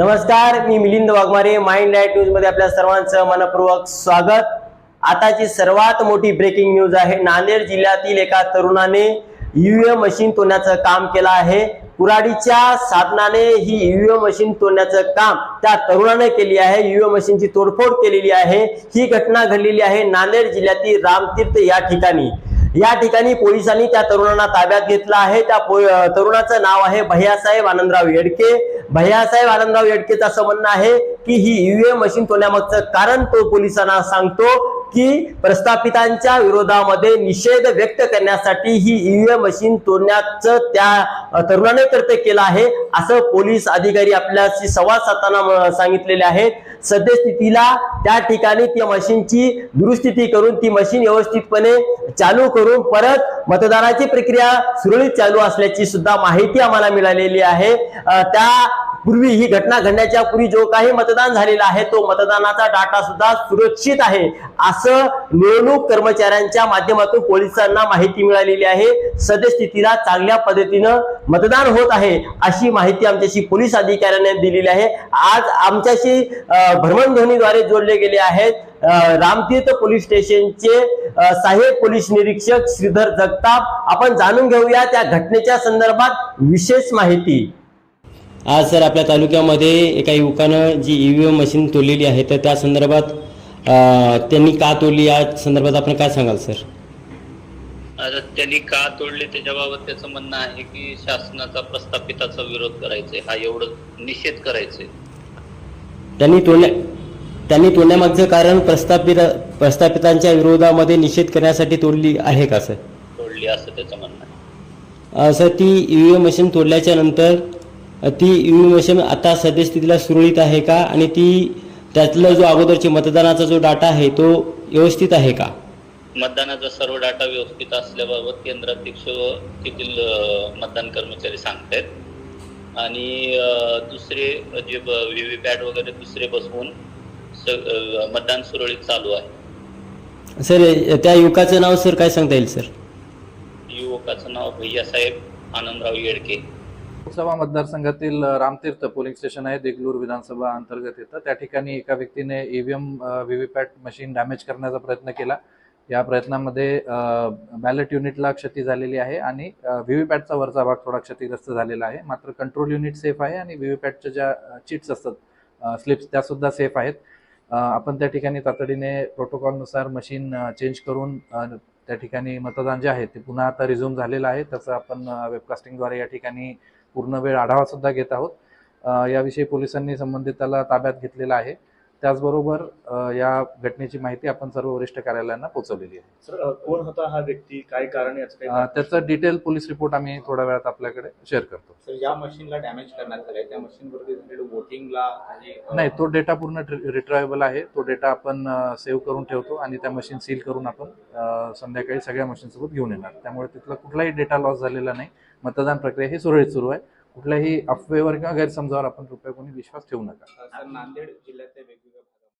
नमस्कार मी Milind Waghmare mind light न्यूजमध्ये आपल्या सर्वांचं मनपूर्वक स्वागत. आताची सर्वात मोठी ब्रेकिंग न्यूज आहे नांदेड जिल्ह्यातील एका तरुणाने ईव्हीएम मशीन तोडण्याचं काम केलं आहे. कुराडीच्या साधनाने ही ईव्हीएम मशीन तोडण्याचं काम त्या तरुणाने केली आहे. ईव्हीएम मशीनची तोडफोड केलेली आहे. ही घटना घडलेली आहे नांदेड जिल्ह्यातील रामतीर्थ या ठिकाणी. या ठिकाणी पोलिसांनी त्या तरुणांना ताब्यात घेतलं आहे. त्या पो- तरुणाचं नाव आहे भैयासाहेब आनंदराव येडके. भैयासाहेब आनंदराव येडकेचं असं म्हणणं आहे की ही ईव्हीएम मशीन तोडण्यामागचं कारण तो पोलिसांना सांगतो की प्रस्थापितांच्या विरोधामध्ये निषेध व्यक्त करण्यासाठी ही ईव्हीएम मशीन तोडण्याचं त्या तरुणाने कर्त केलं आहे असं पोलीस अधिकारी आपल्याशी संवाद साधताना सांगितलेले आहेत. सद्यस्थितीला त्या ठिकाणी त्या मशीनची दुरुस्थिती करून ती मशीन व्यवस्थितपणे चालू करून परत मतदानाची प्रक्रिया सुरळीत चालू असल्याची सुद्धा माहिती आम्हाला मिळालेली आहे. त्या पूर्वी ही घटना घडण्याच्या पूर्वी जो काही मतदान झालेला आहे तो मतदानाचा डाटा सुद्धा सुरक्षित आहे. असं निवडणूक कर्मचाऱ्यांच्या माध्यमातून पोलिसांना माहिती मिळालेली आहे. सद्यस्थितीला चांगल्या पद्धतीनं मतदान होत आहे अशी माहिती आमच्याशी पोलीस अधिकाऱ्यांनी दिलेली आहे. आज आमच्याशी भ्रमणध्वनीद्वारे जोडले गेले आहेत रामतीर्थ पोलीस स्टेशनचे साहेब सहाय्यक पोलीस निरीक्षक श्रीधर जगताप. आपण जाणून घेऊया त्या घटनेच्या संदर्भात विशेष माहिती. आज सर आपल्या तालुक्यामध्ये एका युवकानं जी ईव्हीएम मशीन तोडलेली आहे तर त्या संदर्भात त्यांनी का तोडली? या संदर्भात आपण काय सांगाल सर? आता त्यांनी का तोडले? त्याच्याबाबत त्याचं म्हणणं आहे की शासनाचा प्रस्थापिताचा विरोध करायचा हा एवढं निषेध करायचंय त्यांनी तोडण्या त्यांनी तोडण्यामागचं कारण प्रस्थापित प्रस्थापितांच्या विरोधामध्ये निषेध करण्यासाठी तोडली आहे का सर? तोडली असं त्याचं म्हणणं आहे. सर ती ईव्हीएम मशीन तोडल्याच्या नंतर ती ईव्हीएम मशीन आता सद्यस्थितीला सुरळीत आहे का? आणि ती त्यातला जो अगोदरची मतदानाचा जो डाटा आहे तो व्यवस्थित आहे का? मतदानाचा सर्व डाटा व्यवस्थित असल्याबाबत केंद्राध्यक्ष व तेथील मतदान कर्मचारी सांगतायत. आणि दुसरे जे व्ही व्ही पॅट वगैरे दुसरे बसवून मतदान सुरळीत चालू आहे. सर त्या युवकाचं नाव सर काय सांगता येईल सर? युवकाचं नाव भैयासाहेब आनंदराव येडके. लोकसभा मतदारसंघातील रामतीर्थ पोलिंग स्टेशन आहे देगलूर विधानसभा अंतर्गत येतं. त्या ठिकाणी एका व्यक्तीने ईव्हीएम व्हीव्हीपॅट मशीन डॅमेज करण्याचा प्रयत्न केला. या प्रयत्नामध्ये बॅलेट युनिटला क्षती झालेली आहे आणि व्हीव्हीपॅटचा वरचा भाग थोडा क्षतिग्रस्त झालेला आहे. मात्र कंट्रोल युनिट सेफ आहे आणि व्हीव्हीपॅटच्या ज्या चिट्स असतात स्लिप्स त्या सुद्धा सेफ आहेत. आपण त्या ठिकाणी तातडीने प्रोटोकॉलनुसार मशीन चेंज करून त्या ठिकाणी मतदान जे आहे ते पुन्हा आता रिझ्यूम झालेलं आहे. त्याचं आपण वेबकास्टिंगद्वारे या ठिकाणी पूर्ण वेळ आढावा सुद्धा घेत आहोत. याविषयी पोलिसांनी संबंधिताला ताब्यात घेतलेला आहे. त्याचबरोबर या घटनेची माहिती आपण सर्व वरिष्ठ कार्यालयांना पोहोचवलेली आहे. कोण होता हा व्यक्ती? काय कारण त्याचं डिटेल पोलीस रिपोर्ट आम्ही थोड्या वेळात आपल्याकडे शेअर करतो. सर ज्या मशीनला डॅमेज करण्यात आलंय त्या मशीनवरती वोटिंगला नाही तो डेटा पूर्ण रिट्रायबल आहे. तो डेटा आपण सेव्ह करून ठेवतो आणि त्या मशीन सील करून आपण संध्याकाळी सगळ्या मशीनसोबत घेऊन येणार. त्यामुळे तिथला कुठलाही डेटा लॉस झालेला नाही. मतदान प्रक्रिया ही सुरळीत सुरू आहे. कुठल्याही अफवेवर किंवा गैरसमजावर आपण कृपया कोणी विश्वास ठेवू नका. नांदेड जिल्ह्यातल्या वेगवेगळ्या